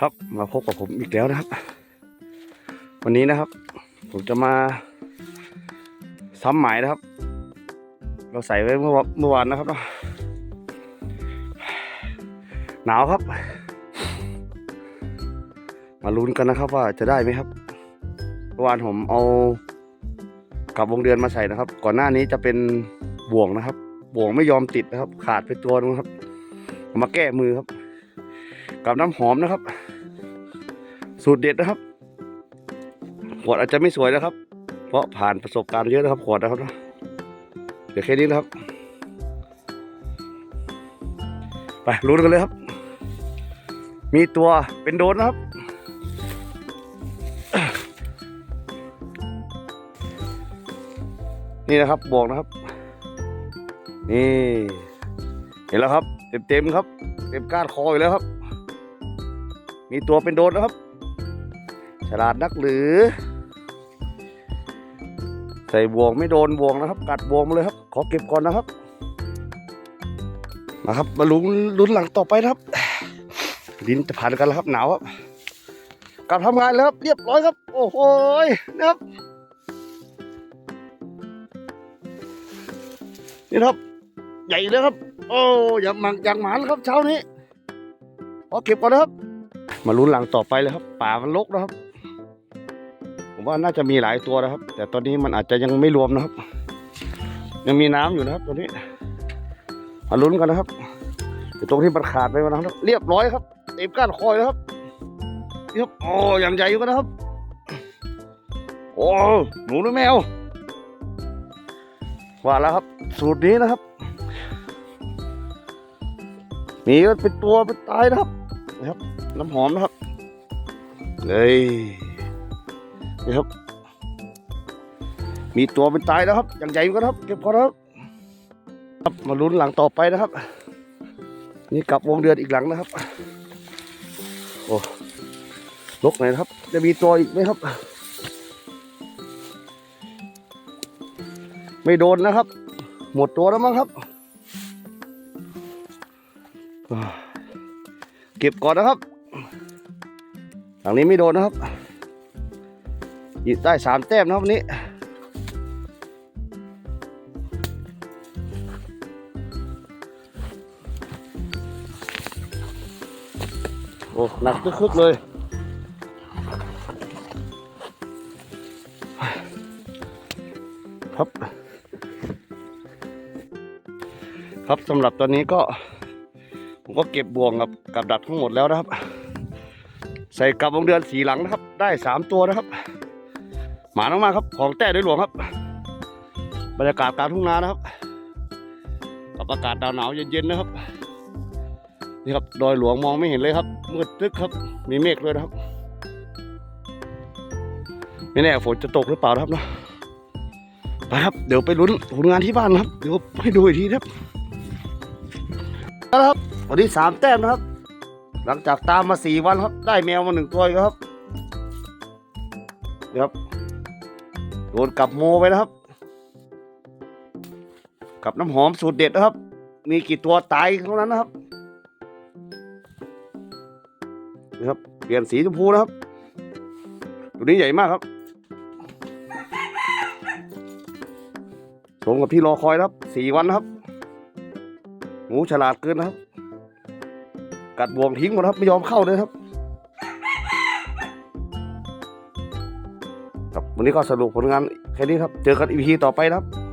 ครับมาพบกับผมอีกแล้วนะครับ วันนี้นะครับ ผมจะมาซ้ำหมายนะครับ เราใส่ไว้เมื่อวานเมื่อวานนะครับเนาะหนาวครับ มาลุ้นกันนะครับว่าจะได้ไหมครับเมื่อวานผมเอากับวงเดือนมาใส่นะครับ ก่อนหน้านี้จะเป็นบ่วงนะครับ บ่วงไม่ยอมติดนะครับ ขาดไปตัวนึงครับมาแก้มือครับ กับน้ำหอมนะครับ สูตรเด็ดนะครับ ขวดอาจจะไม่สวยนะครับ เพราะผ่านประสบการณ์เยอะนะครับ ขวดนะครับเดี๋ยวแค่นี้นะครับ ไปลุ้นกันเลยครับ มีตัวเป็นโดนนะครับ นี่นะครับบอกนะครับ นี่เห็นแล้วครับ เต็มๆครับ เต็มก้านคออยู่แล้วครับ มีตัวเป็นโดนนะครับ ฉลาดนักหรือ ใส่บ่วงไม่โดนบ่วงนะครับ กัดบ่วงมาเลยครับ ขอเก็บก่อนนะครับมาครับมาลุ้นลุ้นหลังต่อไปนะครับ ดินจะผ่านกันแล้วครับหนาวครับกลับทำงานแล้วครับเรียบร้อยครับ โอ้โหนะครับนี่ครับ ใหญ่เลยครับ โอ้ยังมังยังหมานครับเช้านี้ขอเก็บก่อนนะครับ มาลุ้นหลังต่อไปเลยครับ ป่ามันรกนะครับ ว่าน่าจะมีหลายตัวนะครับ แต่ตอนนี้มันอาจจะยังไม่รวมนะครับ ยังมีน้ำอยู่นะครับตัวนี้มาลุ้นกันนะครับตรงที่มันขาดไปนะครับ เรียบร้อยครับเต็มก้านคอยแล้วครับนี่ครับโอ้อย่างใหญ่อยู่กันนะครับ โอ้หนูหรือแมวว่าแล้วครับ สูตรนี้นะครับมีก็เป็นตัวเป็นตายนะครับนะครับ น้ำหอมนะครับเฮ้ย นี่ครับ มีตัวเป็นตายนะครับ อย่างใหญ่กันครับ เก็บก่อนครับ ครับ มาลุ้นหลังต่อไปนะครับ นี่กลับวงเดือนอีกหลังนะครับ โอ้ลกไหนครับ จะมีตัวอีกไหมครับ ไม่โดนนะครับ หมดตัวแล้วมั้งครับ เก็บก่อนนะครับหลังนี้ไม่โดนนะครับ หยิบได้สามแต้มนะครับวันนี้ โอ้ หนักคึกๆเลย ครับ ครับสำหรับตอนนี้ก็ ผมก็เก็บบ่วงกับกับดักทั้งหมดแล้วนะครับ ใส่กับวงเดือนสีหลังนะครับ ได้สามตัวนะครับ หมานมากๆครับ ของแต่ด้วยหลวงครับ บรรยากาศกลารทุ่งนานะครับ กับอากาศหนาวๆเย็นๆนะครับ นี่ครับดอยหลวงมองไม่เห็นเลยครับ มืดตึ๊กครับ มีเมฆด้วยนะครับ ไม่แน่ฝนจะตกหรือเปล่านะครับเนาะไปครับ เดี๋ยวไปลุ้นผลงานที่บ้านนะครับ เดี๋ยวให้ดูอีกทีนะครับนะครับวันนี้สามแต้มนะครับ หลังจากตามมาสี่วันครับ ได้แมวมาหนึ่งตัวครับนี่ครับ โดนกับโมไปนะครับ กับน้ำหอมสูตรเด็ดนะครับ มีกี่ตัวตายเท่านั้นนะครับนี่ครับ เปลี่ยนสีชมพูนะครับ ตัวนี้ใหญ่มากครับ สมกับที่รอคอยครับ สี่วันครับ หมูฉลาดเกินนะครับ กัดบ่วงทิ้งหมดครับ ไม่ยอมเข้าเลยครับ ครับวันนี้ก็สรุปผลงานแค่นี้ครับ เจอกันอีพีต่อไปนะครับ